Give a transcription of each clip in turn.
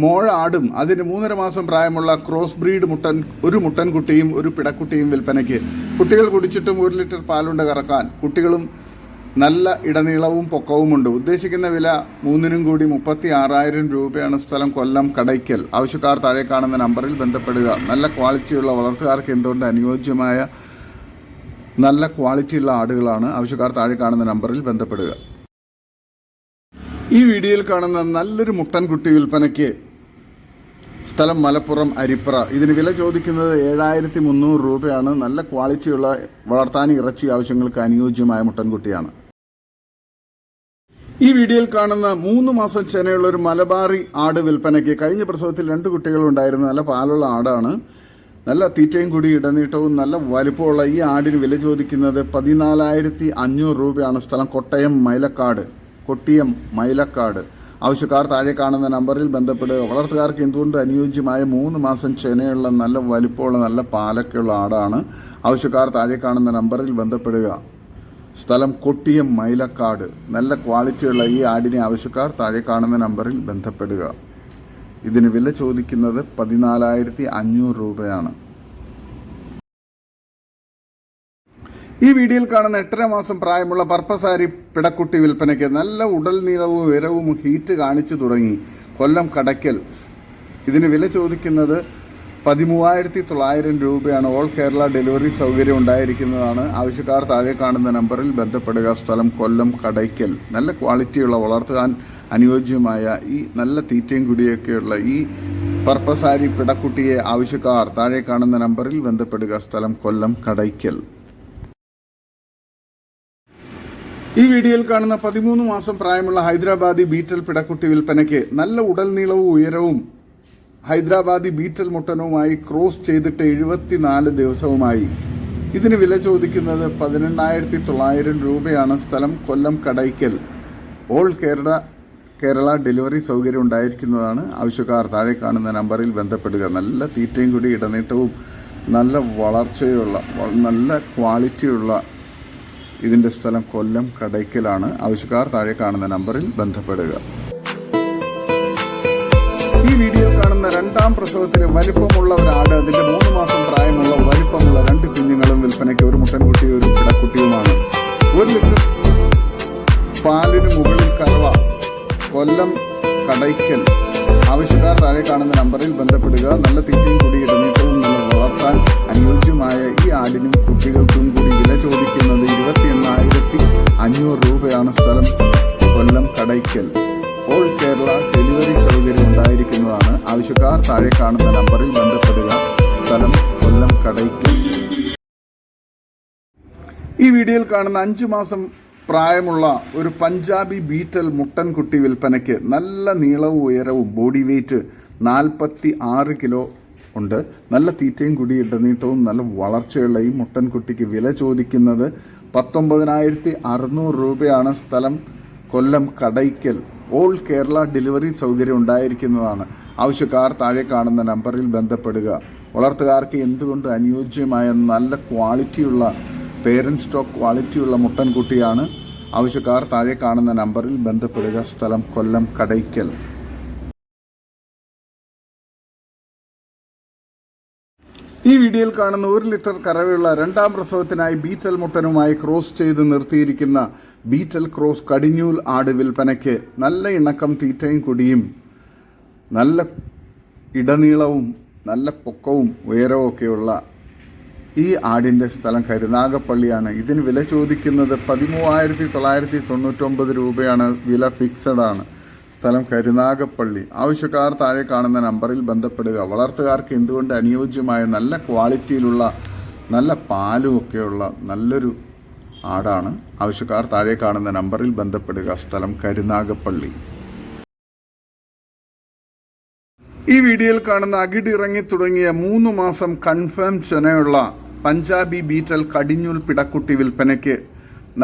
മോഴ ആടും അതിന് മൂന്നര മാസം പ്രായമുള്ള ക്രോസ് ബ്രീഡ് മുട്ടൻ ഒരു മുട്ടൻകുട്ടിയും ഒരു പിടക്കുട്ടിയും വിൽപ്പനയ്ക്ക്. കുട്ടികൾ കുടിച്ചിട്ടും ഒരു ലിറ്റർ പാലുണ്ട് കറക്കാൻ. കുട്ടികളും നല്ല ഇടനീളവും പൊക്കവുമുണ്ട്. ഉദ്ദേശിക്കുന്ന വില മൂന്നിനും കൂടി മുപ്പത്തി ആറായിരം രൂപയാണ് സ്ഥലം കൊല്ലം കടയ്ക്കൽ. ആവശ്യക്കാർ താഴെ കാണുന്ന നമ്പറിൽ ബന്ധപ്പെടുക. നല്ല ക്വാളിറ്റിയുള്ള വളർത്തുകാർക്ക് എന്തുകൊണ്ട് അനുയോജ്യമായ നല്ല ക്വാളിറ്റിയുള്ള ആടുകളാണ്? ആവശ്യക്കാർ താഴെ കാണുന്ന നമ്പറിൽ ബന്ധപ്പെടുക. ഈ വീഡിയോയിൽ കാണുന്ന നല്ലൊരു മുട്ടൻകുട്ടി വിൽപ്പനയ്ക്ക് സ്ഥലം മലപ്പുറം അരിപ്പറ. ഇതിന് വില ചോദിക്കുന്നത് ഏഴായിരത്തി മുന്നൂറ് രൂപയാണ്. നല്ല ക്വാളിറ്റിയുള്ള വളർത്താൻ ഇറച്ചി ആവശ്യങ്ങൾക്ക് അനുയോജ്യമായ മുട്ടൻകുട്ടിയാണ്. ഈ വീഡിയോയിൽ കാണുന്ന മൂന്ന് മാസം ചെനയുള്ള ഒരു മലബാറി ആട് വിൽപ്പനയ്ക്ക് കഴിഞ്ഞ പ്രസവത്തിൽ രണ്ട് കുട്ടികളുണ്ടായിരുന്നു നല്ല പാലുള്ള ആടാണ്. നല്ല തീറ്റയും കൂടി ഇടനീട്ടവും നല്ല വലിപ്പമുള്ള ഈ ആടിന് വില ചോദിക്കുന്നത് പതിനാലായിരത്തി അഞ്ഞൂറ് രൂപയാണ്. സ്ഥലം കൊട്ടയം മൈലക്കാട്. കൊട്ടിയം മൈലക്കാട്. ആവശ്യക്കാർ താഴെ കാണുന്ന നമ്പറിൽ ബന്ധപ്പെടുക. വളർത്തുകാർക്ക് എന്തുകൊണ്ട് അനുയോജ്യമായ മൂന്ന് മാസം ചെനയുള്ള നല്ല വലിപ്പമുള്ള നല്ല പാലൊക്കെയുള്ള ആടാണ്? ആവശ്യക്കാർ താഴെ കാണുന്ന നമ്പറിൽ ബന്ധപ്പെടുക. സ്ഥലം കൊട്ടിയം മൈലക്കാട്. നല്ല ക്വാളിറ്റിയുള്ള ഈ ആടിനെ ആവശ്യക്കാർ താഴെ കാണുന്ന നമ്പറിൽ ബന്ധപ്പെടുക. ഇതിന് വില ചോദിക്കുന്നത് പതിനാലായിരത്തി അഞ്ഞൂറ് രൂപയാണ്. ഈ വീഡിയോയിൽ കാണുന്ന എട്ടര മാസം പ്രായമുള്ള പർപ്പസാരി പിടക്കുട്ടി വിൽപ്പനയ്ക്ക് നല്ല ഉടൽ നീളവും ഉയരവും ഹീറ്റ് കാണിച്ചു തുടങ്ങി. കൊല്ലം കടയ്ക്കൽ. ഇതിന് വില ചോദിക്കുന്നത് പതിമൂവായിരത്തി തൊള്ളായിരം രൂപയാണ്. ഓൾ കേരള ഡെലിവറി സൗകര്യം ഉണ്ടായിരിക്കുന്നതാണ്. ആവശ്യക്കാർ താഴെ കാണുന്ന നമ്പറിൽ ബന്ധപ്പെടുക. സ്ഥലം കൊല്ലം കടയ്ക്കൽ. നല്ല ക്വാളിറ്റിയുള്ള വളർത്താൻ അനുയോജ്യമായ ഈ നല്ല തീറ്റയും കുടിയൊക്കെയുള്ള ഈ പർപ്പസാരി പിടക്കുട്ടിയെ ആവശ്യക്കാർ താഴെ കാണുന്ന നമ്പറിൽ ബന്ധപ്പെടുക. സ്ഥലം കൊല്ലം കടയ്ക്കൽ. ഈ വീഡിയോയിൽ കാണുന്ന പതിമൂന്ന് മാസം പ്രായമുള്ള ഹൈദരാബാദി ബീറ്റൽ പിടക്കുട്ടി വിൽപ്പനയ്ക്ക് നല്ല ഉടൽ നീളവും ഉയരവും ഹൈദരാബാദി ബീറ്റൽ മുട്ടനവുമായി ക്രോസ് ചെയ്തിട്ട് എഴുപത്തിനാല് ദിവസവുമായി. ഇതിന് വില ചോദിക്കുന്നത് പതിനെണ്ണായിരത്തി തൊള്ളായിരം രൂപയാണ് സ്ഥലം കൊല്ലം കടയ്ക്കൽ. ഓൾ കേരള കേരള ഡെലിവറി സൗകര്യം ഉണ്ടായിരിക്കുന്നതാണ്. ആവശ്യക്കാർ താഴെ കാണുന്ന നമ്പറിൽ ബന്ധപ്പെടുക. നല്ല തീറ്റയും കൂടി ഇടനീട്ടവും നല്ല വളർച്ചയുള്ള നല്ല ക്വാളിറ്റിയുള്ള ഇതിന്റെ സ്ഥലം കൊല്ലം കടയ്ക്കലാണ്. ആവശ്യക്കാർ താഴെ കാണുന്ന നമ്പറിൽ ബന്ധപ്പെടുക. ഈ വീഡിയോ കാണുന്ന രണ്ടാം പ്രസവത്തിലെ വലിപ്പമുള്ള ഒരു ആട് അതിന്റെ മൂന്ന് മാസം പ്രായമുള്ള വലിപ്പമുള്ള രണ്ട് കുഞ്ഞുങ്ങളും വിൽപ്പനയ്ക്ക് ഒരു മുട്ടൻകുട്ടിയും ഒരു കിടക്കുട്ടിയുമാണ്. ഒരു ലിറ്റർ പാലിന് മുകളിൽ കറവ കൊല്ലം കടയ്ക്കൽ. ആവശ്യക്കാർ താഴെ കാണുന്ന നമ്പറിൽ ബന്ധപ്പെടുക. നല്ല തീറ്റയും കൂടി ഇടനീട്ടവും നല്ല വളർത്താൻ അനുയോജ്യമായ ഈ ആടിനും കുട്ടികൾക്കും കൊല്ലം കടയ്ക്കൽ ഓൾ കേരള ഡെലിവറി സൗകര്യം ഉണ്ടായിരിക്കുന്നതാണ്. ആവശ്യക്കാർ താഴെ കാണുന്ന നമ്പറിൽ ബന്ധപ്പെടുക. സ്ഥലം കൊല്ലം കടയ്ക്കൽ ഈ വീഡിയോയിൽ കാണുന്ന അഞ്ചു മാസം പ്രായമുള്ള ഒരു പഞ്ചാബി ബീറ്റൽ മുട്ടൻകുട്ടി വിൽപ്പനയ്ക്ക് നല്ല നീളവും ഉയരവും ബോഡി വെയ്റ്റ് നാൽപ്പത്തി ആറ് കിലോ ഉണ്ട്. നല്ല തീറ്റയും കൂടി ഇടനീട്ടവും നല്ല വളർച്ചയുള്ള ഈ മുട്ടൻകുട്ടിക്ക് വില ചോദിക്കുന്നത് പത്തൊമ്പതിനായിരത്തി അറുന്നൂറ് രൂപയാണ്. സ്ഥലം കൊല്ലം കടയ്ക്കൽ ഓൾ കേരള ഡെലിവറി സൗകര്യം ഉണ്ടായിരിക്കുന്നതാണ്. ആവശ്യക്കാർ താഴെ കാണുന്ന നമ്പറിൽ ബന്ധപ്പെടുക. വളർത്തുകാർക്ക് എന്തുകൊണ്ട് അനുയോജ്യമായ നല്ല ക്വാളിറ്റിയുള്ള പേരൻ സ്റ്റോക്ക് ക്വാളിറ്റിയുള്ള മുട്ടൻകുട്ടിയാണ്? ആവശ്യക്കാർ താഴെ കാണുന്ന നമ്പറിൽ ബന്ധപ്പെടുക. സ്ഥലം കൊല്ലം കടയ്ക്കൽ. ഈ വീഡിയോയിൽ കാണുന്ന ഒരു ലിറ്റർ കറവയുള്ള രണ്ടാം പ്രസവത്തിനായി ബീറ്റൽ മുട്ടനുമായി ക്രോസ് ചെയ്ത് നിർത്തിയിരിക്കുന്ന ബീറ്റൽ ക്രോസ് കടിഞ്ഞൂൽ ആട് വിൽപ്പനയ്ക്ക് നല്ല ഇണക്കം തീറ്റയും കുടിയും നല്ല ഇടനീളവും നല്ല പൊക്കവും ഉയരവും ഒക്കെയുള്ള ഈ ആടിന്റെ സ്ഥലം കരുനാഗപ്പള്ളിയാണ് ഇതിന് വില ചോദിക്കുന്നത് പതിമൂവായിരത്തി തൊള്ളായിരത്തി തൊണ്ണൂറ്റൊമ്പത് രൂപയാണ്. വില ഫിക്സഡാണ് സ്ഥലം കരുനാഗപ്പള്ളി ആവശ്യക്കാർ താഴെ കാണുന്ന നമ്പറിൽ ബന്ധപ്പെടുക. വളർത്തുകാർക്ക് എന്തുകൊണ്ട് അനുയോജ്യമായ നല്ല ക്വാളിറ്റിയിലുള്ള നല്ല പാലും ഒക്കെയുള്ള നല്ലൊരു ആടാണ്? ആവശ്യക്കാർ താഴെ കാണുന്ന നമ്പറിൽ ബന്ധപ്പെടുക. സ്ഥലം കരുനാഗപ്പള്ളി ഈ വീഡിയോയിൽ കാണുന്ന അകിടിറങ്ങി തുടങ്ങിയ മൂന്ന് മാസം കൺഫേം ചെനയുള്ള പഞ്ചാബി ബീറ്റൽ കടിഞ്ഞൂൽ പിടക്കുട്ടി വിൽപ്പനയ്ക്ക്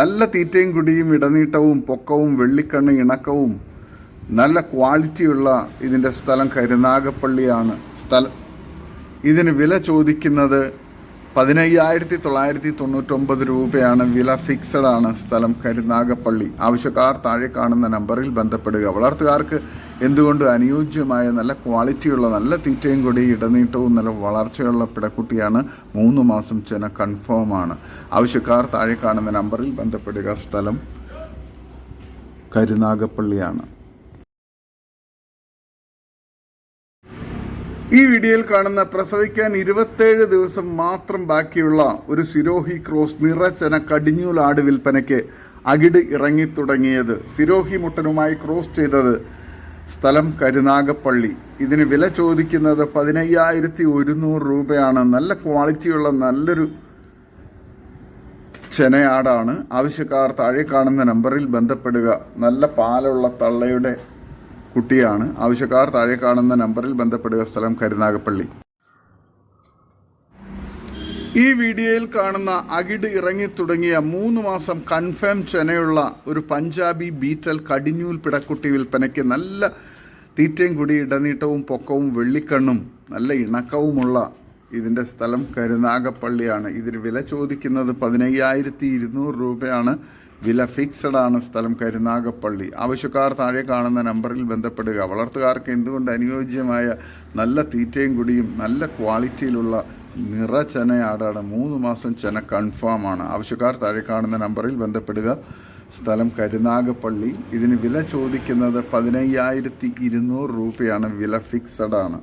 നല്ല തീറ്റയും കുടിയും ഇടനീട്ടവും പൊക്കവും വെള്ളിക്കണ്ണ് ഇണക്കവും നല്ല ക്വാളിറ്റിയുള്ള ഇതിന്റെ സ്ഥലം കരുനാഗപ്പള്ളിയാണ് സ്ഥലം. ഇതിന് വില ചോദിക്കുന്നത് പതിനയ്യായിരത്തി തൊള്ളായിരത്തി തൊണ്ണൂറ്റൊമ്പത് രൂപയാണ്. വില ഫിക്സഡ് ആണ് സ്ഥലം കരുനാഗപ്പള്ളി. ആവശ്യക്കാർ താഴെ കാണുന്ന നമ്പറിൽ ബന്ധപ്പെടുക. വളർത്തുകാർക്ക് എന്തുകൊണ്ട് അനുയോജ്യമായ നല്ല ക്വാളിറ്റിയുള്ള നല്ല തീറ്റയും കൂടി ഇടനീട്ടവും നല്ല വളർച്ചയുള്ള പിടക്കുട്ടിയാണ് മൂന്ന് മാസം ചെന കൺഫേം ആണ്. ആവശ്യക്കാർ താഴെ കാണുന്ന നമ്പറിൽ ബന്ധപ്പെടുക. സ്ഥലം കരുനാഗപ്പള്ളിയാണ്. ഈ വീഡിയോയിൽ കാണുന്ന പ്രസവിക്കാൻ ഇരുപത്തേഴ് ദിവസം മാത്രം ബാക്കിയുള്ള ഒരു സിരോഹി ക്രോസ് നിറച്ചന കടിഞ്ഞൂൽ ആട് വിൽപ്പനയ്ക്ക് അകിട് ഇറങ്ങി തുടങ്ങിയത്. സിരോഹി മുട്ടനുമായി ക്രോസ് ചെയ്തത് സ്ഥലം കരുനാഗപ്പള്ളി. ഇതിന് വില ചോദിക്കുന്നത് പതിനയ്യായിരത്തി ഒരുന്നൂറ് രൂപയാണ്. നല്ല ക്വാളിറ്റിയുള്ള നല്ലൊരു ചെനയാടാണ്. ആവശ്യക്കാർ താഴെ കാണുന്ന നമ്പറിൽ ബന്ധപ്പെടുക. നല്ല പാലുള്ള തള്ളയുടെ കുട്ടിയാണ്. ആവശ്യക്കാർ താഴെ കാണുന്ന നമ്പറിൽ ബന്ധപ്പെടുക സ്ഥലം കരുനാഗപ്പള്ളി. ഈ വീഡിയോയിൽ കാണുന്ന അകിട് ഇറങ്ങി തുടങ്ങിയ മൂന്ന് മാസം കൺഫേം ചെനയുള്ള ഒരു പഞ്ചാബി ബീറ്റൽ കടിഞ്ഞൂൽ പിടക്കുട്ടി വിൽപ്പനയ്ക്ക് നല്ല തീറ്റയും കൂടി ഇടനീട്ടവും പൊക്കവും വെള്ളിക്കണ്ണും നല്ല ഇണക്കവുമുള്ള ഇതിന്റെ സ്ഥലം കരുനാഗപ്പള്ളിയാണ്. ഇതിന് വില ചോദിക്കുന്നത് പതിനയ്യായിരത്തി ഇരുന്നൂറ് രൂപയാണ്. വില ഫിക്സഡ് ആണ് സ്ഥലം കരുനാഗപ്പള്ളി ആവശ്യക്കാർ താഴെ കാണുന്ന നമ്പറിൽ ബന്ധപ്പെടുക. വളർത്തുകാർക്ക് എന്തുകൊണ്ട് അനുയോജ്യമായ നല്ല തീറ്റയും കുടിയും നല്ല ക്വാളിറ്റിയിലുള്ള നിറ ചെനയാടാണ്? മൂന്ന് മാസം ചെന കൺഫേം ആണ്. ആവശ്യക്കാർ താഴെ കാണുന്ന നമ്പറിൽ ബന്ധപ്പെടുക. സ്ഥലം കരുനാഗപ്പള്ളി ഇതിന് വില ചോദിക്കുന്നത് പതിനയ്യായിരത്തി ഇരുന്നൂറ് രൂപയാണ്. വില ഫിക്സഡ് ആണ്.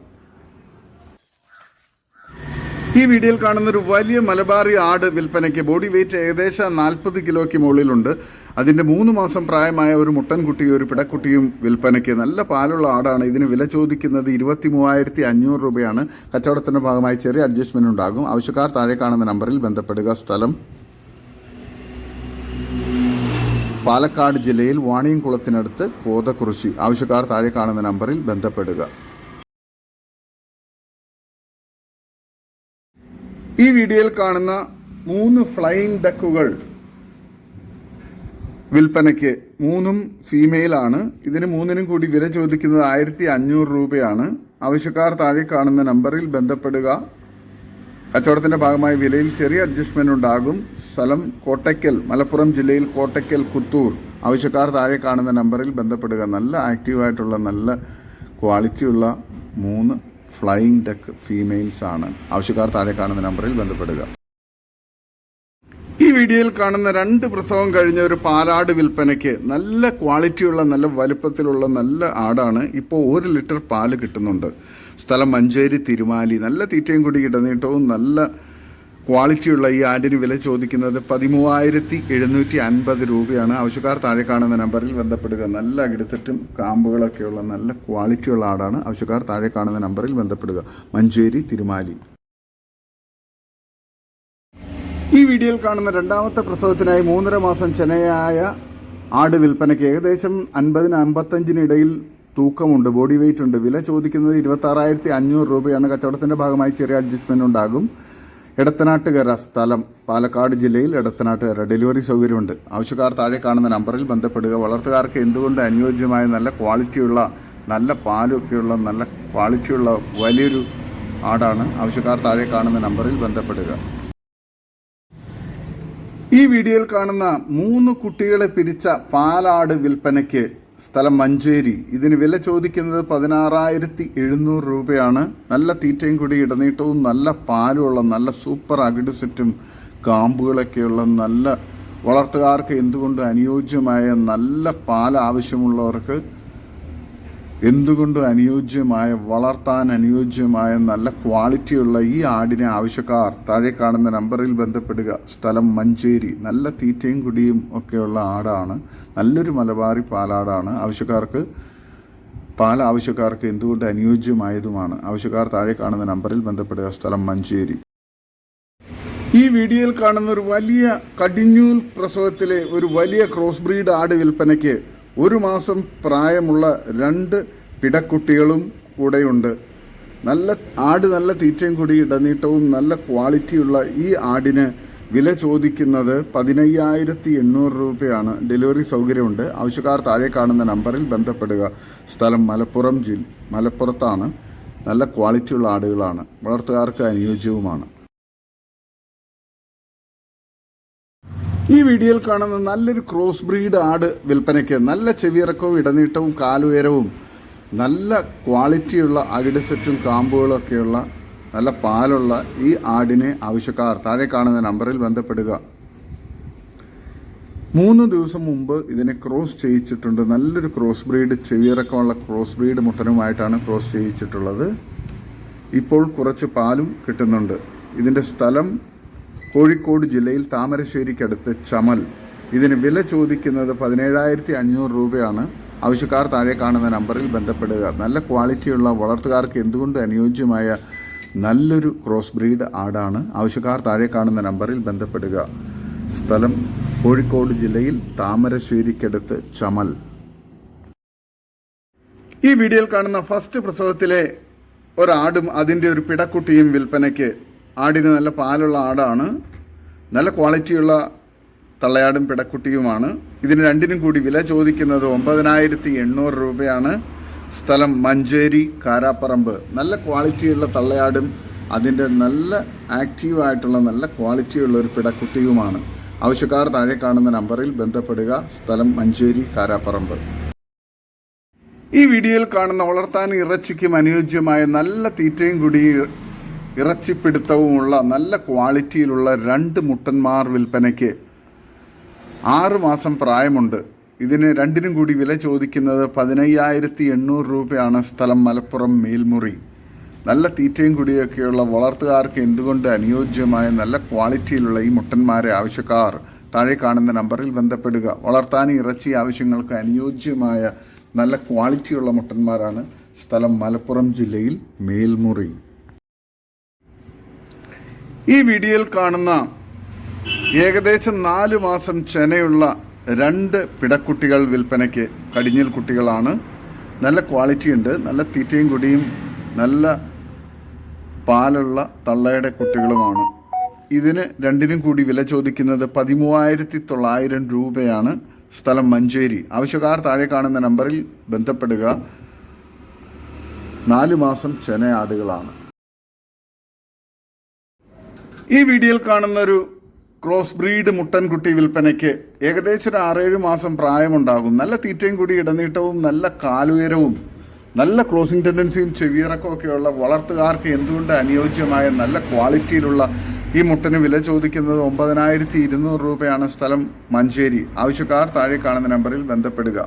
ഈ വീഡിയോയിൽ കാണുന്ന ഒരു വലിയ മലബാറി ആട് വിൽപ്പനയ്ക്ക് ബോഡി വെയിറ്റ് ഏകദേശം നാൽപ്പത് കിലോയ്ക്ക് മുകളിലുണ്ട്. അതിന്റെ മൂന്ന് മാസം പ്രായമായ ഒരു മുട്ടൻകുട്ടിയും ഒരു പിടക്കുട്ടിയും വിൽപ്പനയ്ക്ക് നല്ല പാലുള്ള ആടാണ്. ഇതിന് വില ചോദിക്കുന്നത് ഇരുപത്തി മൂവായിരത്തി അഞ്ഞൂറ് രൂപയാണ്. കച്ചവടത്തിന്റെ ഭാഗമായി ചെറിയ അഡ്ജസ്റ്റ്മെന്റ് ഉണ്ടാകും. ആവശ്യക്കാർ താഴെ കാണുന്ന നമ്പറിൽ ബന്ധപ്പെടുക. സ്ഥലം പാലക്കാട് ജില്ലയിൽ വാണിയംകുളത്തിനടുത്ത് കോതക്കുറിശി ആവശ്യക്കാർ താഴെ കാണുന്ന നമ്പറിൽ ബന്ധപ്പെടുക. ഈ വീഡിയോയിൽ കാണുന്ന മൂന്ന് ഫ്ലൈയിങ് ഡക്കുകൾ വിൽപ്പനയ്ക്ക് മൂന്നും ഫീമെയിലാണ് ഇതിന് മൂന്നിനും കൂടി വില ചോദിക്കുന്നത് ആയിരത്തി അഞ്ഞൂറ് രൂപയാണ്. ആവശ്യക്കാർ താഴെ കാണുന്ന നമ്പറിൽ ബന്ധപ്പെടുക. കച്ചവടത്തിന്റെ ഭാഗമായി വിലയിൽ ചെറിയ അഡ്ജസ്റ്റ്മെന്റ് ഉണ്ടാകും. സ്ഥലം കോട്ടയ്ക്കൽ മലപ്പുറം ജില്ലയിൽ കോട്ടയ്ക്കൽ പുത്തൂർ. ആവശ്യക്കാർ താഴെ കാണുന്ന നമ്പറിൽ ബന്ധപ്പെടുക. നല്ല ആക്റ്റീവായിട്ടുള്ള നല്ല ക്വാളിറ്റിയുള്ള മൂന്ന് ഫ്ലൈയിങ് ടെക് ഫീമെയിൽസ് ആണ്. ആവശ്യക്കാർ താഴെ കാണുന്ന നമ്പറിൽ ബന്ധപ്പെടുക. ഈ വീഡിയോയിൽ കാണുന്ന രണ്ട് പ്രസവം കഴിഞ്ഞ ഒരു പാലാട് വിൽപ്പനയ്ക്ക് നല്ല ക്വാളിറ്റിയുള്ള നല്ല വലുപ്പത്തിലുള്ള നല്ല ആടാണ് ഇപ്പോൾ ഒരു ലിറ്റർ പാൽ കിട്ടുന്നുണ്ട്. സ്ഥലം മഞ്ചേരി തിരുമാലി. നല്ല തീറ്റയും കൂടി ഇടനീട്ടവും നല്ല ക്വാളിറ്റിയുള്ള ഈ ആന്റിന് വില ചോദിക്കുന്നത് പതിമൂവായിരത്തി എഴുന്നൂറ്റി അൻപത് രൂപയാണ്. ആവശ്യക്കാർ താഴെ കാണുന്ന നമ്പറിൽ ബന്ധപ്പെടുക. നല്ല അകിടസെറ്റും കാമ്പുകളൊക്കെയുള്ള നല്ല ക്വാളിറ്റിയുള്ള ആടാണ്. ആവശ്യക്കാർ താഴെ കാണുന്ന നമ്പറിൽ ബന്ധപ്പെടുക. മഞ്ചേരി തിരുമാലി. ഈ വീഡിയോയിൽ കാണുന്ന രണ്ടാമത്തെ പ്രസവത്തിനായി മൂന്നര മാസം ചെനയായ ആട് വിൽപ്പനയ്ക്ക് ഏകദേശം അൻപതിന് അമ്പത്തഞ്ചിനിടയിൽ തൂക്കമുണ്ട്. ബോഡി വെയിറ്റ് ഉണ്ട്. വില ചോദിക്കുന്നത് ഇരുപത്തി ആറായിരത്തി അഞ്ഞൂറ് രൂപയാണ്. കച്ചവടത്തിന്റെ ഭാഗമായി ചെറിയ അഡ്ജസ്റ്റ്മെന്റ് ഉണ്ടാകും. എടത്തനാട്ടുകര സ്ഥലം പാലക്കാട് ജില്ലയിൽ എടത്തനാട്ടുകര. ഡെലിവറി സൗകര്യമുണ്ട്. ആവശ്യക്കാർ താഴെ കാണുന്ന നമ്പറിൽ ബന്ധപ്പെടുക. വളർത്തുകാർക്ക് എന്തുകൊണ്ട് അനുയോജ്യമായ നല്ല ക്വാളിറ്റിയുള്ള നല്ല പാലൊക്കെയുള്ള നല്ല ക്വാളിറ്റിയുള്ള വലിയൊരു ആടാണ് ആവശ്യക്കാർ താഴെ കാണുന്ന നമ്പറിൽ ബന്ധപ്പെടുക. ഈ വീഡിയോയിൽ കാണുന്ന മൂന്ന് കുട്ടികളെ പിരിച്ച പാലാട് വിൽപ്പനയ്ക്ക് സ്ഥലം മഞ്ചേരി. ഇതിന് വില ചോദിക്കുന്നത് പതിനാറായിരത്തി എഴുന്നൂറ് രൂപയാണ്. നല്ല തീറ്റയും കൂടി ഇടനീട്ടവും നല്ല പാലുമുള്ള നല്ല സൂപ്പർ അകിട് സെറ്റും കാമ്പുകളൊക്കെയുള്ള നല്ല വളർത്തുകാർക്ക് എന്തുകൊണ്ട് അനുയോജ്യമായ നല്ല പാൽ ആവശ്യമുള്ളവർക്ക് എന്തുകൊണ്ടും അനുയോജ്യമായ വളർത്താൻ അനുയോജ്യമായ നല്ല ക്വാളിറ്റിയുള്ള ഈ ആടിനെ ആവശ്യക്കാർ താഴെ കാണുന്ന നമ്പറിൽ ബന്ധപ്പെടുക. സ്ഥലം മഞ്ചേരി. നല്ല തീറ്റയും കുടിയും ഒക്കെയുള്ള ആടാണ്. നല്ലൊരു മലബാറി പാലാടാണ്. ആവശ്യക്കാർക്ക് പാൽ ആവശ്യക്കാർക്ക് എന്തുകൊണ്ട് അനുയോജ്യമായതുമാണ്. ആവശ്യക്കാർ താഴെ കാണുന്ന നമ്പറിൽ ബന്ധപ്പെടുക. സ്ഥലം മഞ്ചേരി. ഈ വീഡിയോയിൽ കാണുന്ന ഒരു വലിയ കടിഞ്ഞൂൽ പ്രസവത്തിലെ ഒരു വലിയ ക്രോസ് ബ്രീഡ് ആട് വിൽപ്പനയ്ക്ക് ഒരു മാസം പ്രായമുള്ള രണ്ട് പിടക്കുട്ടികളും കൂടെയുണ്ട്. നല്ല ആട് നല്ല തീറ്റയും കൂടി ഇടനീട്ടവും നല്ല ക്വാളിറ്റിയുള്ള ഈ ആടിന് വില ചോദിക്കുന്നത് പതിനയ്യായിരത്തി എണ്ണൂറ് രൂപയാണ്. ഡെലിവറി സൗകര്യമുണ്ട്. ആവശ്യക്കാർ താഴെ കാണുന്ന നമ്പറിൽ ബന്ധപ്പെടുക. സ്ഥലം മലപ്പുറം ജില്ല മലപ്പുറത്താണ്. നല്ല ക്വാളിറ്റിയുള്ള ആടുകളാണ്. വളർത്തുകാർക്ക് അനുയോജ്യവുമാണ്. ഈ വീഡിയോയിൽ കാണുന്ന നല്ലൊരു ക്രോസ് ബ്രീഡ് ആട് വിൽപ്പനയ്ക്ക് നല്ല ചെവിയിറക്കവും ഇടനീട്ടവും കാലുയരവും നല്ല ക്വാളിറ്റിയുള്ള അകിട് സെറ്റും കാമ്പുകളും ഒക്കെയുള്ള നല്ല പാലുള്ള ഈ ആടിനെ ആവശ്യക്കാർ താഴെ കാണുന്ന നമ്പറിൽ ബന്ധപ്പെടുക. മൂന്ന് ദിവസം മുമ്പ് ഇതിനെ ക്രോസ് ചെയ്യിച്ചിട്ടുണ്ട്. നല്ലൊരു ക്രോസ് ബ്രീഡ് ചെവിയിറക്കമുള്ള ക്രോസ് ബ്രീഡ് മുട്ടനുമായിട്ടാണ് ക്രോസ് ചെയ്യിച്ചിട്ടുള്ളത്. ഇപ്പോൾ കുറച്ച് പാലും കിട്ടുന്നുണ്ട്. ഇതിന്റെ സ്ഥലം കോഴിക്കോട് ജില്ലയിൽ താമരശ്ശേരിക്കടുത്ത് ചമൽ. ഇതിന് വില ചോദിക്കുന്നത് പതിനേഴായിരത്തി അഞ്ഞൂറ് രൂപയാണ്. ആവശ്യക്കാർ താഴെ കാണുന്ന നമ്പറിൽ ബന്ധപ്പെടുക. നല്ല ക്വാളിറ്റിയുള്ള വളർത്തുകാർക്ക് എന്തുകൊണ്ട് അനുയോജ്യമായ നല്ലൊരു ക്രോസ് ബ്രീഡ് ആടാണ്? ആവശ്യക്കാർ താഴെ കാണുന്ന നമ്പറിൽ ബന്ധപ്പെടുക. സ്ഥലം കോഴിക്കോട് ജില്ലയിൽ താമരശ്ശേരിക്കടുത്ത് ചമൽ. ഈ വീഡിയോയിൽ കാണുന്ന ഫസ്റ്റ് പ്രസവത്തിലെ ഒരാടും അതിന്റെ ഒരു പിടക്കുട്ടിയും വിൽപ്പനയ്ക്ക് ആടിന് നല്ല പാലുള്ള ആടാണ്. നല്ല ക്വാളിറ്റിയുള്ള തള്ളയാടും പിടക്കുട്ടിയുമാണ്. ഇതിന് രണ്ടിനും കൂടി വില ചോദിക്കുന്നത് ഒമ്പതിനായിരത്തി എണ്ണൂറ് രൂപയാണ്. സ്ഥലം മഞ്ചേരി കാരാപ്പറമ്പ്. നല്ല ക്വാളിറ്റിയുള്ള തള്ളയാടും അതിന്റെ നല്ല ആക്റ്റീവായിട്ടുള്ള നല്ല ക്വാളിറ്റിയുള്ള ഒരു പിടക്കുട്ടിയുമാണ്. ആവശ്യക്കാർ താഴെ കാണുന്ന നമ്പറിൽ ബന്ധപ്പെടുക. സ്ഥലം മഞ്ചേരി കാരാപ്പറമ്പ്. ഈ വീഡിയോയിൽ കാണുന്ന വളർത്താൻ ഇറച്ചിക്കും അനുയോജ്യമായ നല്ല തീറ്റയും കൂടി ഇറച്ചിപ്പിടുത്തവുമുള്ള നല്ല ക്വാളിറ്റിയിലുള്ള രണ്ട് മുട്ടന്മാർ വിൽപ്പനയ്ക്ക് ആറുമാസം പ്രായമുണ്ട്. ഇതിന് രണ്ടിനും കൂടി വില ചോദിക്കുന്നത് പതിനയ്യായിരത്തി എണ്ണൂറ് രൂപയാണ് സ്ഥലം മലപ്പുറം മേൽമുറി. നല്ല തീറ്റയും കൂടിയൊക്കെയുള്ള വളർത്തുകാർക്ക് എന്തുകൊണ്ട് അനുയോജ്യമായ നല്ല ക്വാളിറ്റിയിലുള്ള ഈ മുട്ടന്മാരെ ആവശ്യക്കാർ? താഴെ കാണുന്ന നമ്പറിൽ ബന്ധപ്പെടുക. വളർത്താൻ ഇറച്ചി ആവശ്യങ്ങൾക്ക് അനുയോജ്യമായ നല്ല ക്വാളിറ്റിയുള്ള മുട്ടന്മാരാണ് സ്ഥലം മലപ്പുറം ജില്ലയിൽ മേൽമുറി. ഈ വീഡിയോയിൽ കാണുന്ന ഏകദേശം നാല് മാസം ചെനയുള്ള രണ്ട് പിടക്കുട്ടികൾ വിൽപ്പനയ്ക്ക് കടിഞ്ഞിൽ കുട്ടികളാണ്. നല്ല ക്വാളിറ്റി ഉണ്ട്. നല്ല തീറ്റയും കുടിയും നല്ല പാലുള്ള തള്ളയുടെ കുട്ടികളുമാണ്. ഇതിന് രണ്ടിനും കൂടി വില ചോദിക്കുന്നത് പതിമൂവായിരത്തി തൊള്ളായിരം രൂപയാണ്. സ്ഥലം മഞ്ചേരി. ആവശ്യക്കാർ താഴെ കാണുന്ന നമ്പറിൽ ബന്ധപ്പെടുക. നാല് മാസം ചെനയാടുകളാണ്. ഈ വീഡിയോയിൽ കാണുന്ന ഒരു ക്രോസ് ബ്രീഡ് മുട്ടൻകുട്ടി വിൽപ്പനയ്ക്ക് ഏകദേശം ഒരു ആറേഴ് മാസം പ്രായമുണ്ടാകും. നല്ല തീറ്റയും കൂടി ഇടനീട്ടവും നല്ല കാലുയരവും നല്ല ക്രോസിംഗ് ടെൻഡൻസിയും ചെവിയിറക്കവും ഒക്കെയുള്ള വളർത്തുകാർക്ക് എന്തുകൊണ്ട് അനുയോജ്യമായ നല്ല ക്വാളിറ്റിയിലുള്ള ഈ മുട്ടന് വില ചോദിക്കുന്നത് ഒമ്പതിനായിരത്തി ഇരുന്നൂറ് രൂപയാണ് സ്ഥലം മഞ്ചേരി. ആവശ്യക്കാർ താഴെ കാണുന്ന നമ്പറിൽ ബന്ധപ്പെടുക.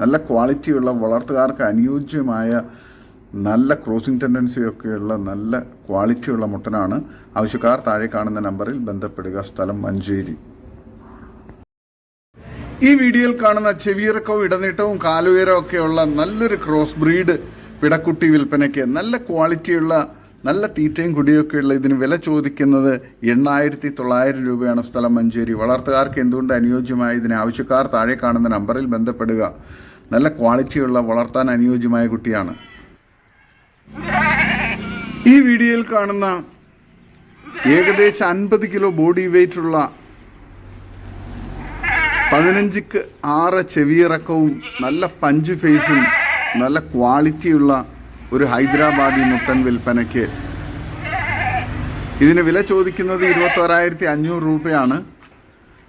നല്ല ക്വാളിറ്റിയുള്ള വളർത്തുകാർക്ക് അനുയോജ്യമായ നല്ല ക്രോസിംഗ് ടെൻഡൻസിയൊക്കെയുള്ള നല്ല ക്വാളിറ്റിയുള്ള മുട്ടനാണ് ആവശ്യക്കാർ താഴെ കാണുന്ന നമ്പറിൽ ബന്ധപ്പെടുക. സ്ഥലം മഞ്ചേരി. ഈ വീഡിയോയിൽ കാണുന്ന ചെവിയിറക്കവും ഇടനീട്ടവും കാലുയരവും ഒക്കെയുള്ള നല്ലൊരു ക്രോസ് ബ്രീഡ് പിടക്കുട്ടി വിൽപ്പനയ്ക്ക് നല്ല ക്വാളിറ്റിയുള്ള നല്ല തീറ്റയും കുടിയൊക്കെയുള്ള ഇതിന് വില ചോദിക്കുന്നത് എണ്ണായിരത്തി തൊള്ളായിരം രൂപയാണ് സ്ഥലം മഞ്ചേരി. വളർത്തുകാർക്ക് എന്തുകൊണ്ട് അനുയോജ്യമായ ഇതിന് ആവശ്യക്കാർ താഴെ കാണുന്ന നമ്പറിൽ ബന്ധപ്പെടുക? നല്ല ക്വാളിറ്റിയുള്ള വളർത്താൻ അനുയോജ്യമായ കുട്ടിയാണ്. ഈ വീഡിയോയിൽ കാണുന്ന ഏകദേശം അൻപത് കിലോ ബോഡി വെയിറ്റ് ഉള്ള പതിനഞ്ചിക്ക് ആറ് ചെവിയിറക്കവും നല്ല പഞ്ച് ഫേസും നല്ല ക്വാളിറ്റിയുള്ള ഒരു ഹൈദരാബാദി മുട്ടൻ വിൽപ്പനയ്ക്ക്. ഇതിന് വില ചോദിക്കുന്നത് ഇരുപത്തോരായിരത്തി അഞ്ഞൂറ് രൂപയാണ്.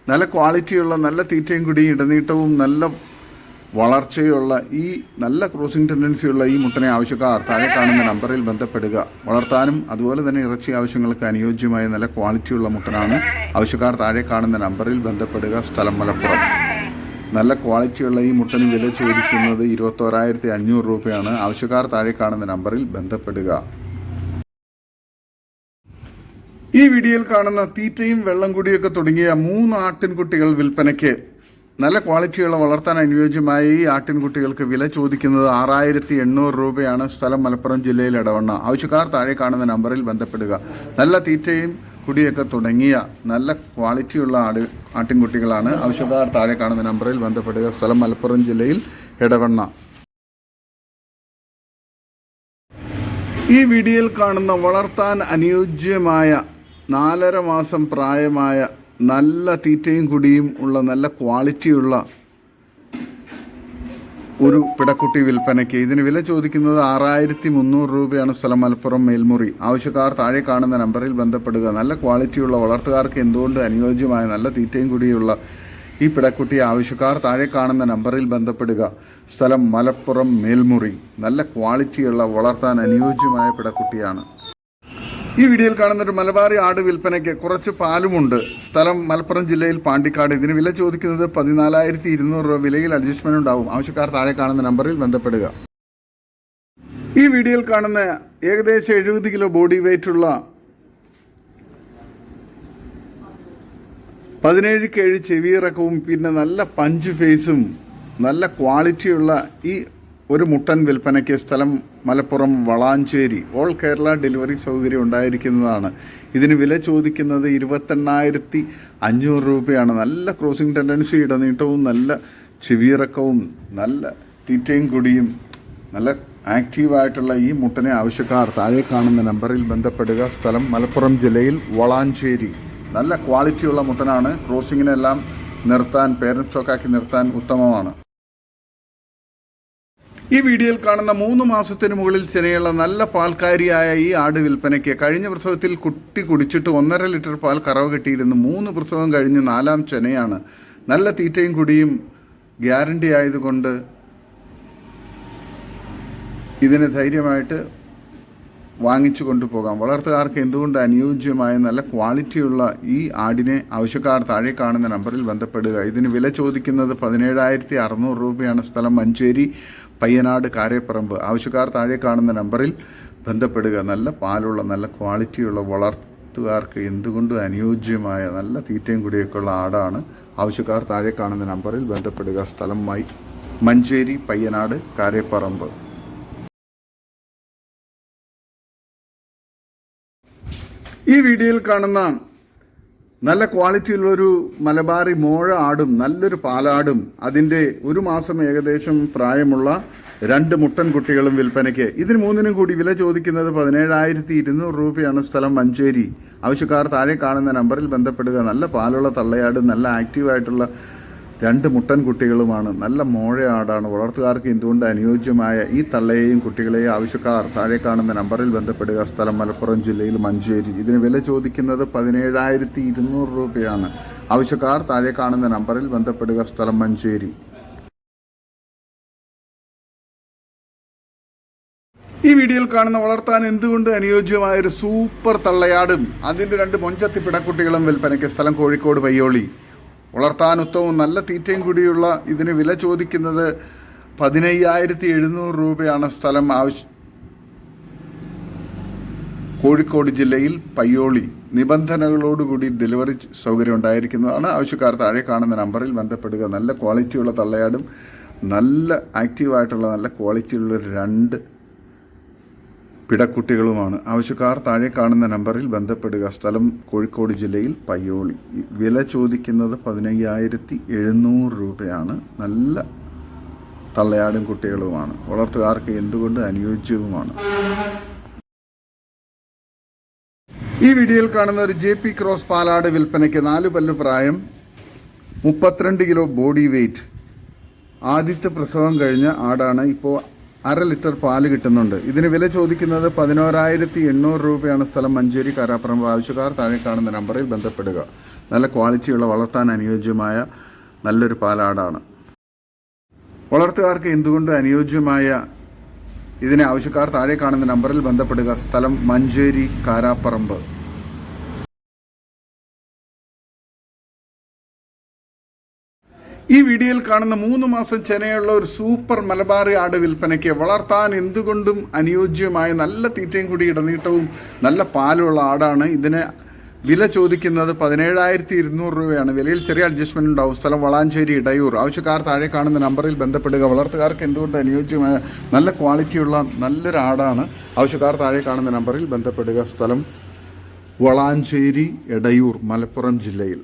നല്ല ക്വാളിറ്റിയുള്ള നല്ല തീറ്റയും കുടിയും ഇടനീട്ടവും നല്ല വളർച്ചയുള്ള ഈ നല്ല ക്രോസിംഗ് ടെൻഡൻസിയുള്ള ഈ മുട്ടനെ ആവശ്യക്കാർ താഴെ കാണുന്ന നമ്പറിൽ ബന്ധപ്പെടുക. വളർത്താനും അതുപോലെ തന്നെ ഇറച്ചി ആവശ്യങ്ങൾക്ക് അനുയോജ്യമായ നല്ല ക്വാളിറ്റിയുള്ള മുട്ടനാണ് ആവശ്യക്കാർ താഴെ കാണുന്ന നമ്പറിൽ ബന്ധപ്പെടുക സ്ഥലം മലപ്പുറം. നല്ല ക്വാളിറ്റിയുള്ള ഈ മുട്ടന് വില ചോദിക്കുന്നത് ഇരുപത്തോരായിരത്തി അഞ്ഞൂറ് രൂപയാണ്. ആവശ്യക്കാർ താഴെ കാണുന്ന നമ്പറിൽ ബന്ധപ്പെടുക. ഈ വീഡിയോയിൽ കാണുന്ന തീറ്റയും വെള്ളം കുടിയൊക്കെ തുടങ്ങിയ മൂന്ന് ആട്ടിൻകുട്ടികൾ വിൽപ്പനയ്ക്ക് നല്ല ക്വാളിറ്റിയുള്ള വളർത്താൻ അനുയോജ്യമായ ഈ ആട്ടിൻകുട്ടികൾക്ക് വില ചോദിക്കുന്നത് ആറായിരത്തി എണ്ണൂറ് രൂപയാണ്. സ്ഥലം മലപ്പുറം ജില്ലയിൽ ഇടവണ്ണ ആവശ്യക്കാർ താഴെ കാണുന്ന നമ്പറിൽ ബന്ധപ്പെടുക. നല്ല തീറ്റയും കുടിയൊക്കെ തുടങ്ങിയ നല്ല ക്വാളിറ്റിയുള്ള ആട് ആട്ടിൻകുട്ടികളാണ്. ആവശ്യക്കാർ താഴെ കാണുന്ന നമ്പറിൽ ബന്ധപ്പെടുക. സ്ഥലം മലപ്പുറം ജില്ലയിൽ ഇടവണ്ണ ഈ വീഡിയോയിൽ കാണുന്ന വളർത്താൻ അനുയോജ്യമായ നാലര മാസം പ്രായമായ നല്ല തീറ്റയും കുടിയും ഉള്ള നല്ല ക്വാളിറ്റിയുള്ള ഒരു പിടക്കുട്ടി വിൽപ്പനയ്ക്ക്. ഇതിന് വില ചോദിക്കുന്നത് ആറായിരത്തി മുന്നൂറ് രൂപയാണ് സ്ഥലം മലപ്പുറം മേൽമുറി. ആവശ്യക്കാർ താഴെ കാണുന്ന നമ്പറിൽ ബന്ധപ്പെടുക. നല്ല ക്വാളിറ്റിയുള്ള വളർത്തുകാർക്ക് എന്തുകൊണ്ട് അനുയോജ്യമായ നല്ല തീറ്റയും കൂടിയുള്ള ഈ പിടക്കുട്ടി ആവശ്യക്കാർ താഴെ കാണുന്ന നമ്പറിൽ ബന്ധപ്പെടുക. സ്ഥലം മലപ്പുറം മേൽമുറി. നല്ല ക്വാളിറ്റിയുള്ള വളർത്താൻ അനുയോജ്യമായ പിടക്കുട്ടിയാണ്. ഈ വീഡിയോയിൽ കാണുന്ന ഒരു മലബാറി ആട് വിൽപ്പനയ്ക്ക് കുറച്ച് പാലുമുണ്ട്. സ്ഥലം മലപ്പുറം ജില്ലയിൽ പാണ്ടിക്കാട്. ഇതിന് വില ചോദിക്കുന്നത് പതിനാലായിരത്തി ഇരുന്നൂറ് രൂപ. വിലയിൽ അഡ്ജസ്റ്റ്മെന്റ് ഉണ്ടാവും. ആവശ്യക്കാർ താഴെ കാണുന്ന നമ്പറിൽ ബന്ധപ്പെടുക. ഈ വീഡിയോയിൽ കാണുന്ന ഏകദേശം എഴുപത് കിലോ ബോഡി വെയിറ്റ് ഉള്ള പതിനേഴ് കേഴ് ചെവിയിറക്കവും പിന്നെ നല്ല പഞ്ച് ഫേസും നല്ല ക്വാളിറ്റിയുള്ള ഈ ഒരു മുട്ടൻ വിൽപ്പനയ്ക്ക് സ്ഥലം മലപ്പുറം വളാഞ്ചേരി. ഓൾ കേരള ഡെലിവറി സൗകര്യം ഉണ്ടായിരിക്കുന്നതാണ്. ഇതിന് വില ചോദിക്കുന്നത് ഇരുപത്തെണ്ണായിരത്തി അഞ്ഞൂറ് രൂപയാണ്. നല്ല ക്രോസിംഗ് ടെൻഡൻസി ഇടനീട്ടവും നല്ല ചെവിയിറക്കവും നല്ല തീറ്റയും കുടിയും നല്ല ആക്റ്റീവായിട്ടുള്ള ഈ മുട്ടനെ ആവശ്യക്കാർ താഴെ കാണുന്ന നമ്പറിൽ ബന്ധപ്പെടുക. സ്ഥലം മലപ്പുറം ജില്ലയിൽ വളാഞ്ചേരി. നല്ല ക്വാളിറ്റിയുള്ള മുട്ടനാണ്. ക്രോസിങ്ങിനെല്ലാം നിർത്താൻ പേരൻസ് സ്റ്റോക്കാക്കി നിർത്താൻ ഉത്തമമാണ്. ഈ വീഡിയോയിൽ കാണുന്ന മൂന്ന് മാസത്തിന് മുകളിൽ ചെനയുള്ള നല്ല പാൽക്കാരിയായ ഈ ആട് വിൽപ്പനയ്ക്ക് കഴിഞ്ഞ പ്രസവത്തിൽ കുട്ടി കുടിച്ചിട്ട് ഒന്നര ലിറ്റർ പാൽ കറവ് കിട്ടിയിരുന്നു മൂന്ന് പ്രസവം കഴിഞ്ഞ് നാലാം ചെനയാണ്. നല്ല തീറ്റയും കുടിയും ഗ്യാരണ്ടി ആയതുകൊണ്ട് ഇതിനെ ധൈര്യമായിട്ട് വാങ്ങിച്ചു കൊണ്ടുപോകാം. വളർത്തുകാർക്ക് എന്തുകൊണ്ട് അനുയോജ്യമായ നല്ല ക്വാളിറ്റിയുള്ള ഈ ആടിനെ ആവശ്യക്കാർ താഴെ കാണുന്ന നമ്പറിൽ ബന്ധപ്പെടുക. ഇതിന് വില ചോദിക്കുന്നത് പതിനേഴായിരത്തി അറുന്നൂറ് രൂപയാണ്. സ്ഥലം മഞ്ചേരി. പയ്യനാട് കാരേപ്പറമ്പ്. ആവശ്യക്കാർ താഴെ കാണുന്ന നമ്പറിൽ ബന്ധപ്പെടുക. നല്ല പാലുള്ള നല്ല ക്വാളിറ്റിയുള്ള വളർത്തുകാർക്ക് എന്തുകൊണ്ടും അനുയോജ്യമായ നല്ല തീറ്റയും കൂടിയൊക്കെ ഉള്ള ആടാണ്? ആവശ്യക്കാർ താഴെ കാണുന്ന നമ്പറിൽ ബന്ധപ്പെടുക. സ്ഥലമായി മഞ്ചേരി പയ്യനാട് കാരേപ്പറമ്പ്. ഈ വീഡിയോയിൽ കാണുന്ന നല്ല ക്വാളിറ്റിയുള്ളൊരു മലബാറി മോഴ ആടും നല്ലൊരു പാലാടും അതിന്റെ ഒരു മാസം ഏകദേശം പ്രായമുള്ള രണ്ട് മുട്ടൻ കുട്ടികളും വിൽപ്പനയ്ക്ക്. ഇതിന് മൂന്നിനും കൂടി വില ചോദിക്കുന്നത് പതിനേഴായിരത്തി ഇരുന്നൂറ് രൂപയാണ് സ്ഥലം മഞ്ചേരി. ആവശ്യക്കാർ താഴെ കാണുന്ന നമ്പറിൽ ബന്ധപ്പെടുക. നല്ല പാലുള്ള തള്ളയാട് നല്ല ആക്റ്റീവായിട്ടുള്ള രണ്ട് മുട്ടൻ കുട്ടികളുമാണ്. നല്ല മോഴയാടാണ്. വളർത്തുകാർക്ക് എന്തുകൊണ്ട് അനുയോജ്യമായ ഈ തള്ളയെയും കുട്ടികളെയും ആവശ്യക്കാർ താഴെ കാണുന്ന നമ്പറിൽ ബന്ധപ്പെടുക? സ്ഥലം മലപ്പുറം ജില്ലയിൽ മഞ്ചേരി. ഇതിന് വില ചോദിക്കുന്നത് പതിനേഴായിരത്തി ഇരുന്നൂറ് രൂപയാണ്. ആവശ്യക്കാർ താഴെ കാണുന്ന നമ്പറിൽ ബന്ധപ്പെടുക. സ്ഥലം മഞ്ചേരി. ഈ വീഡിയോയിൽ കാണുന്ന വളർത്താൻ എന്തുകൊണ്ട് അനുയോജ്യമായ ഒരു സൂപ്പർ തള്ളയാടും? അതിന്റെ രണ്ട് മൊഞ്ചത്തി പിടക്കുട്ടികളും വിൽപ്പനയ്ക്ക് സ്ഥലം കോഴിക്കോട് പയ്യോളി വളർത്താൻ ഉത്തമവും നല്ല തീറ്റയും കൂടിയുള്ള ഇതിന് വില ചോദിക്കുന്നത് പതിനയ്യായിരത്തി എഴുന്നൂറ് രൂപയാണ് സ്ഥലം ആവശ്യ കോഴിക്കോട് ജില്ലയിൽ പയ്യോളി. നിബന്ധനകളോടുകൂടി ഡെലിവറി സൗകര്യം ഉണ്ടായിരിക്കുന്നതാണ്. ആവശ്യക്കാർ താഴെ കാണുന്ന നമ്പറിൽ ബന്ധപ്പെടുക. നല്ല ക്വാളിറ്റിയുള്ള തള്ളയാടും നല്ല ആക്റ്റീവായിട്ടുള്ള നല്ല ക്വാളിറ്റിയുള്ള രണ്ട് പിടക്കുട്ടികളുമാണ്. ആവശ്യക്കാർ താഴെ കാണുന്ന നമ്പറിൽ ബന്ധപ്പെടുക. സ്ഥലം കോഴിക്കോട് ജില്ലയിൽ പയ്യോളി. വില ചോദിക്കുന്നത് പതിനയ്യായിരത്തി എഴുന്നൂറ് രൂപയാണ്. നല്ല തള്ളയാടും കുട്ടികളുമാണ്. വളർത്തുകാർക്ക് എന്തുകൊണ്ട് അനുയോജ്യവുമാണ്? ഈ വീഡിയോയിൽ കാണുന്ന ഒരു ജെ പി ക്രോസ് പാലാട് വിൽപ്പനയ്ക്ക് നാല് പല്ല് പ്രായം മുപ്പത്തിരണ്ട് കിലോ ബോഡി വെയ്റ്റ്. ആദ്യത്തെ പ്രസവം കഴിഞ്ഞ ആടാണ്. ഇപ്പോൾ അര ലിറ്റർ പാൽ കിട്ടുന്നുണ്ട്. ഇതിന് വില ചോദിക്കുന്നത് പതിനോരായിരത്തി എണ്ണൂറ് രൂപയാണ് സ്ഥലം. മഞ്ചേരി കാരാപ്പറമ്പ് ആവശ്യക്കാർ താഴെ കാണുന്ന നമ്പറിൽ ബന്ധപ്പെടുക. നല്ല ക്വാളിറ്റിയുള്ള വളർത്താൻ അനുയോജ്യമായ നല്ലൊരു പാലാടാണ്. വളർത്തുകാർക്ക് എന്തുകൊണ്ട് അനുയോജ്യമായ ഇതിനെ ആവശ്യക്കാർ താഴെ കാണുന്ന നമ്പറിൽ ബന്ധപ്പെടുക? സ്ഥലം മഞ്ചേരി കാരാപ്പറമ്പ്. ഈ വീഡിയോയിൽ കാണുന്ന മൂന്ന് മാസം ചെനയുള്ള ഒരു സൂപ്പർ മലബാറി ആട് വിൽപ്പനയ്ക്ക് വളർത്താൻ എന്തുകൊണ്ടും അനുയോജ്യമായ നല്ല തീറ്റയും കൂടി ഇടനീട്ടവും നല്ല പാലുള്ള ആടാണ്. ഇതിന് വില ചോദിക്കുന്നത് പതിനേഴായിരത്തി ഇരുന്നൂറ് രൂപയാണ്. വിലയിൽ ചെറിയ അഡ്ജസ്റ്റ്മെന്റ് ഉണ്ടാവും. സ്ഥലം വളാഞ്ചേരി ഇടയൂർ. ആവശ്യക്കാർ താഴെ കാണുന്ന നമ്പറിൽ ബന്ധപ്പെടുക. വളർത്തുകാർക്ക് എന്തുകൊണ്ട് അനുയോജ്യമായ നല്ല ക്വാളിറ്റിയുള്ള നല്ലൊരു ആടാണ്. ആവശ്യക്കാർ താഴെ കാണുന്ന നമ്പറിൽ ബന്ധപ്പെടുക. സ്ഥലം വളാഞ്ചേരി എടയൂർ മലപ്പുറം ജില്ലയിൽ.